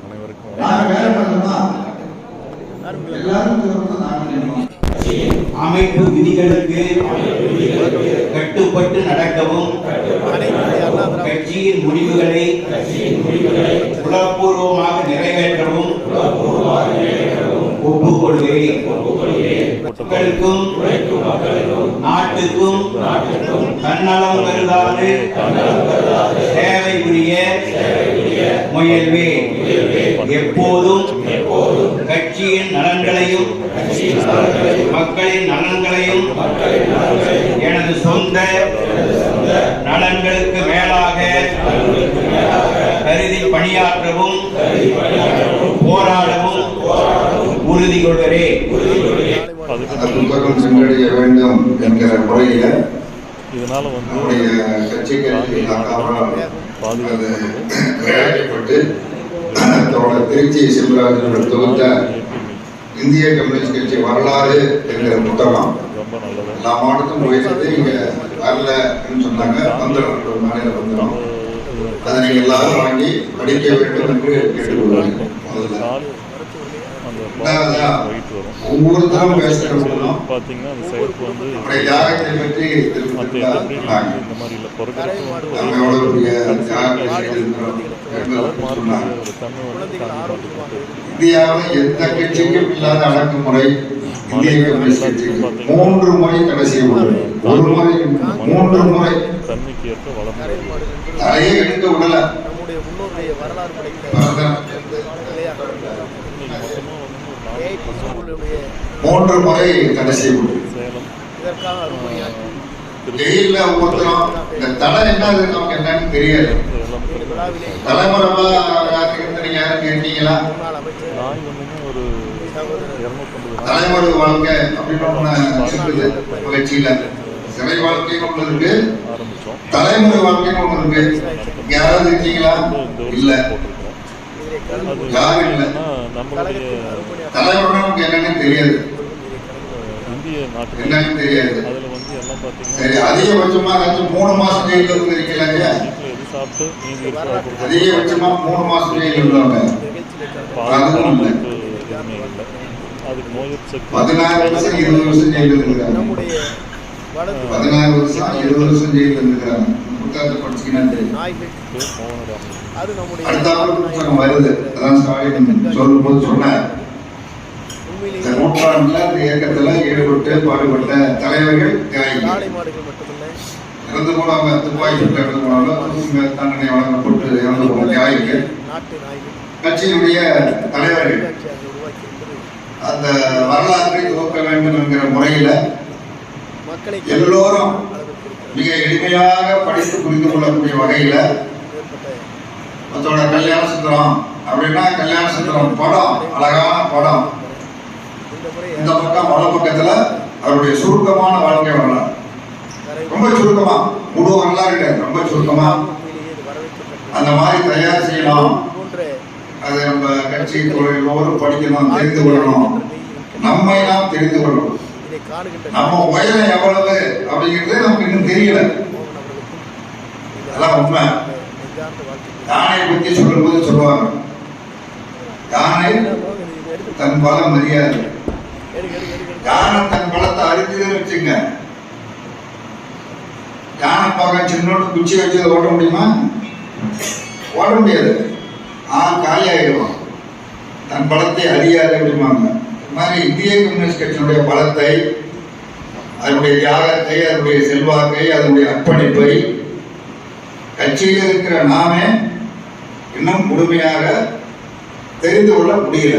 அனைவருக்கும் அமைப்பு விதிகளுக்கு கட்டுப்பட்டு நடக்கவும் கட்சியின் முடிவுகளை உளப்பூர்வமாக நிறைவேற்றவும் ஒப்புக்கொள்கிறேன். மக்களுக்கும் நாட்டுக்கும் தன்னலம் கருதாது சேவை புரிய முயல்வேன் எப்போதும் கட்சியின் நலன்களையும் மக்களின் நலன்களையும் எனது சொந்த நலன்களுக்கு மேலாக கருதி பணியாற்றவும் போராடவும் உறுதி கொள்கிறேன் சென்றடைய வேண்டும் என்கிற முறையில இதனால வந்து தோழர் திருச்சி அவர்கள் தொகுத்த இந்திய கம்யூனிஸ்ட் கட்சி வரலாறு என்கிற புத்தகம் எல்லா மாவட்டத்தும் போயிட்டு இங்க வரலன்னு சொன்னாங்க வந்துடும் நாளையில வந்துடும் அதை நீங்க எல்லாரும் வாங்கி படிக்க வேண்டும் என்று கேட்டுக்கொள்வேன் முதல்ல அந்த ஒயிட் வரும் பார்த்தீங்கன்னா அந்த சிவப்பு வந்து மற்ற சொன்னாங்க இந்த மாதிரி இல்லை பிறக்கிறப்ப வந்து ஒரு தன்மை தாண்டி இந்தியாவில் எந்த கட்சிக்கும் இல்லாத அடக்குமுறை மூன்று முறை தடை செய்யப்பட்டது ஒரு முறை மூன்று முறை தன்மைக்கு ஏற்ப வளர்ந்து. தலையே எடுக்க விடல நம்முடைய முன்னோருடைய வரலாறு படைத்த மூன்று முறை தடை செய்யப்பட்டது. ஜெயில ஒவ்வொருத்தரும் இந்த தடை என்ன நமக்கு என்னன்னு தெரியாது. எல்லாம் நீங்க யாரும் இருக்கீங்களா ஒரு தலைமுறை வாழ்க்கை அப்படின்னு ஒண்ணு இருக்குது கட்சியில சிறை வாழ்க்கைன்னு இருக்கு. தலைமுறை வாழ்க்கைன்னு ஒண்ணு இருக்கு. யாராவது இருக்கீங்களா? இல்ல. யாரும் இல்லை. தலைமுறை நமக்கு என்னன்னு தெரியாது. நாட்டு அதில் வந்து எல்லாம் பார்த்தீங்கன்னா சரி அதிகபட்சமா ஏதாச்சும் மூணு மாசம் ஜெயில இருந்து இருக்கீங்களா வீட்டில் எது சாப்பிட்டு மீதி இருக்கிற மூணு மாசம் ஜெயில இருந்தவங்க நிகழ்ச்சியிலே கலந்து பாதுகாப்பு எதுவுமே இல்லை. அதுக்கு நோய் எதிர்ப்பு சக்தி பதினாறு வருஷம் இருபது வருஷம் ஜெயில இருந்திருக்காங்க நம்முடைய பதினாறு வருஷம் இருபது வருஷம் ஜெயில இருந்திருக்காங்க புத்தகத்தை படிச்சீங்கன்னா தெரியும் நாய்கள் மோகனராமன் அது நம்முடைய வருது. அதான் சொல்லும் போது சொன்னார். இந்த நூற்றாண்டுல இந்த இயக்கத்துல ஈடுபட்டு பாடுபட்ட தலைவர்கள் இறந்து போனவங்க துப்பாக்கி சுட்டு இறந்து போனவங்க தண்டனை வழங்கப்பட்டு இறந்து போன தியாகிகள் கட்சியினுடைய தலைவர்கள். அந்த வரலாற்றை துவக்க வேண்டும் என்கிற முறையில எல்லோரும். மிக எளிமையாக படித்து புரிந்து கொள்ளக்கூடிய வகையில மற்றோட கல்யாண சுந்தரம் அப்படின்னா கல்யாண சுந்தரம் படம் அழகான படம். இந்த பக்கம் வட பக்கத்துல அவருடைய சுருக்கமான வாழ்க்கை வரலாறு ரொம்ப சுருக்கமா முழு வரலாறு கிடையாது ரொம்ப சுருக்கமா. அந்த மாதிரி தயார் செய்யலாம் அது நம்ம கட்சி தொழிலோடு படிக்கணும் தெரிந்து கொள்ளணும் நம்மை நாம் தெரிந்து கொள்ளணும் நம்ம உயரம் எவ்வளவு அப்படிங்கிறது நமக்கு இன்னும் தெரியல அதான் உண்மை. யானை பத்தி சொல்லும்போது சொல்லுவாங்க யானை தன் பலம் எடு. யானை தன் பலத்தை அறிஞ்சுதுன்னு வச்சுங்க. யானை பார்க்க சின்னோண்டு குச்சி வச்சு ஓட்ட ஓட முடியுமா? ஓட முடியாது. ஆ காலி தன் பலத்தை அறியாது அப்படிம்பாங்க இது மாதிரி இந்திய கம்யூனிஸ்ட் கட்சியினுடைய பலத்தை அதனுடைய தியாகத்தை அதனுடைய செல்வாக்கை அதனுடைய அர்ப்பணிப்பை கட்சியில் இருக்கிற நாமே இன்னும் முழுமையாக தெரிந்து கொள்ள முடியல.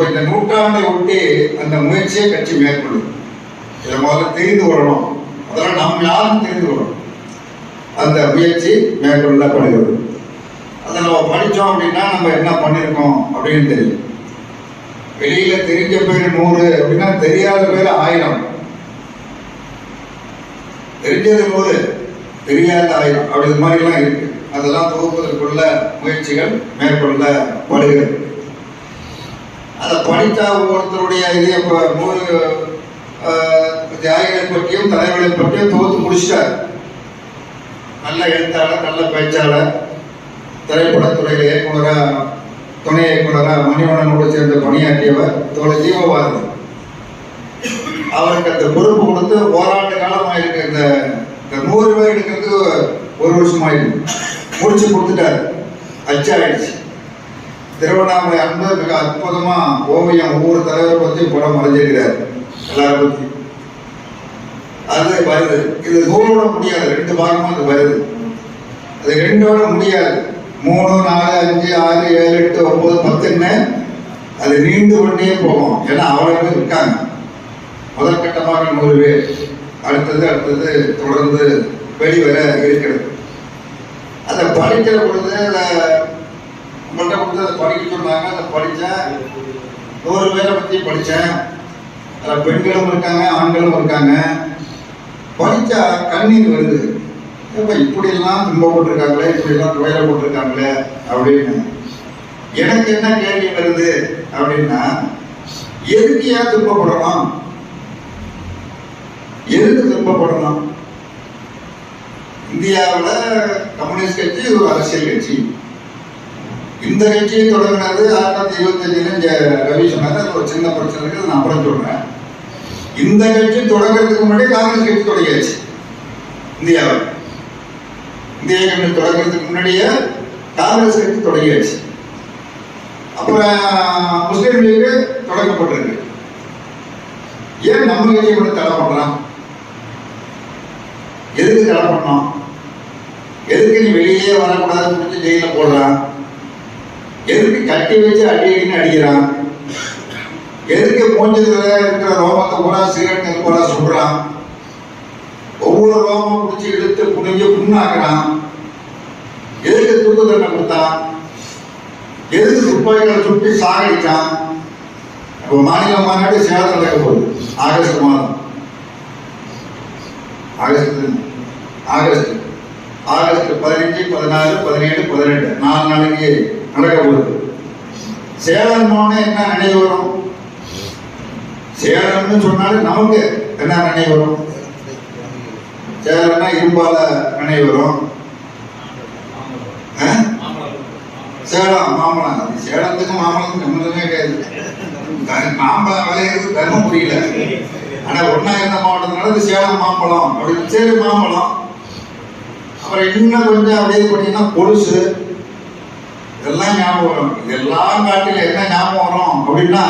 அப்போ இந்த நூற்றாண்டை ஒட்டி அந்த முயற்சியை கட்சி மேற்கொள்ளும். இதை முதல்ல தெரிந்து கொள்ளணும் அதெல்லாம் நாம் யாரும் தெரிந்து கொள்ளணும் அந்த முயற்சி மேற்கொள்ளப்படுகிறது. அதை நம்ம படித்தோம் அப்படின்னா நம்ம என்ன பண்ணியிருக்கோம் அப்படின்னு தெரியும். வெளியில் தெரிஞ்ச பேர் நூறு அப்படின்னா தெரியாத பேர் ஆயிரம். தெரிஞ்சது நூறு தெரியாத ஆயிரம். அப்படி இது மாதிரிலாம் இருக்கு. அதெல்லாம் தொகுப்பதற்குள்ள முயற்சிகள் மேற்கொள்ளப்படுகிறது. அதை படித்தா ஒவ்வொருத்தருடைய இது இப்போ தியாகிகளை பற்றியும் தலைவர்களை பற்றியும் தொகுத்து முடிச்சிட்டார். நல்ல எழுத்தாளர் நல்ல பேச்சாளர் திரைப்படத்துறையில் இயக்குனராக துணை இயக்குனராக மணிவண்ணனோடு சேர்ந்து பணியாற்றியவர் தோழ ஜீவபாரதி. அவருக்கு அந்த பொறுப்பு கொடுத்து ஓராண்டு காலமாக இருக்கு இந்த இந்த நூறு ரூபாய் எடுக்கிறதுக்கு ஒரு வருஷமாயிருக்கு. முடிச்சு கொடுத்துட்டார். அச்சாயிடுச்சு திருவண்ணாமலை அன்பு மிக அற்புதமா ஓவியம் ஒவ்வொரு தலைவர் பற்றி படம் வரைஞ்சிருக்கிறார் எல்லாரும் பற்றி அது வருது. இது நூலோட முடியாது. ரெண்டு பாகமும் அது வருது. அது ரெண்டோட முடியாது. மூணு நாலு அஞ்சு ஆறு ஏழு எட்டு ஒன்பது பத்துன்னு அது நீண்டு கொண்டே போகும். ஏன்னா அவ்வளோ பேர் இருக்காங்க. முதற்கட்டமாக நூறு பேர். அடுத்தது அடுத்தது தொடர்ந்து வெளிவர இருக்கிறது. அதை படிக்கிற பொழுது உங்கள்கிட்ட கொடுத்து அதை படிக்க சொன்னாங்க அதை படித்தேன். நூறு பேரை பற்றி படித்தேன். அதில் பெண்களும் இருக்காங்க ஆண்களும் இருக்காங்க. படித்தா கண்ணீர் வருது. ஏப்பா இப்படியெல்லாம் துன்பப்பட்டிருக்காங்களே இப்படியெல்லாம் துவையில போட்டிருக்காங்களே அப்படின்னு. எனக்கு என்ன கேள்வி வருது அப்படின்னா எதுக்கு ஏன் துன்பப்படலாம் எதுக்கு துன்பப்படலாம் இந்தியாவில் கம்யூனிஸ்ட் கட்சி ஒரு அரசியல் கட்சி. இந்த கட்சியை தொடங்கினது ஆயிரத்தி தொள்ளாயிரத்தி இருபத்தஞ்சுல இங்க ரவி அது ஒரு சின்ன பிரச்சனை இருக்கு அதை நான் அப்புறம் சொல்றேன். இந்த கட்சி தொடங்குறதுக்கு முன்னாடி காங்கிரஸ் கட்சி தொடங்கியாச்சு. இந்தியாவில். இந்திய கட்சி தொடங்குறதுக்கு முன்னாடியே காங்கிரஸ் கட்சி தொடங்கியாச்சு. அப்புறம் முஸ்லீம் லீக் தொடங்கப்பட்டிருக்கு. ஏன் நம்ம கட்சியை மட்டும் தடை பண்ணலாம் எதுக்கு தடை பண்ணோம் எதுக்கு நீ வெளியே வரக்கூடாதுன்னு சொல்லி ஜெயில போடுறான் எதுக்கு கட்டி வச்சு அடி அடின்னு அடிக்கிறான்? எதுக்கு மூஞ்சதுல இருக்கிற ரோமத்தை பூரா சிகரெட் பூரா சொல்றான் ஒவ்வொரு ரோமம் பிடிச்சி இழுத்து புனிஞ்சு புண்ணாக்குறான். எதுக்கு தூக்கு தண்டனை கொடுத்தான்? எதுக்கு துப்பாக்கிகளை சுட்டி சாகடிச்சான்? இப்போ மாநில மாநாடு சேலம் நடக்க போகுது. ஆகஸ்ட் மாதம். August August. ஆகஸ்ட் பதினஞ்சு பதினாறு பதினேழு பதினெட்டு. நாலு நாளைக்கு நடக்க போகுது சேலம் போன என்ன நினைவு வரும்? சேலம்னு சொன்னாலே நமக்கு என்ன நினைவு வரும்? சேலம்னா இரும்பால நினைவு வரும். சேலம் மாம்பழம் அது சேலத்துக்கும் மாம்பழத்துக்கும் சம்மந்தமே கிடையாது. த- மாம்பழம் விளையிறது தருமபுரியில ஆனா ஒன்னா இருந்த மாவட்டத்தினால இது சேலம் மாம்பழம் அப்படின்னு. சரி மாம்பழம் அப்புறம் இன்னும் கொஞ்சம் அப்படியே பண்ணீங்கன்னா கொலுசு. இதெல்லாம் ஞாபகம் வரும். இதெல்லாம் காட்டில என்ன ஞாபகம் வரும் அப்படின்னா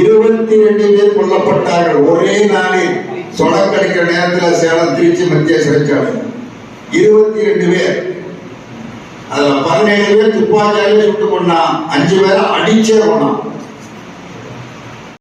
இருபத்தி ரெண்டு பேர் கொல்லப்பட்டார்கள் ஒரே நாளில். சொடக்கடிக்கிற நேரத்தில் சேலம் திருச்சி மத்திய சிறைச்சாலை இருபத்தி ரெண்டு பேர். அதுல பதினேழு பேர் துப்பாக்கியாலே சுட்டு கொண்டான் அஞ்சு பேரை அடிச்சே கொண்டான்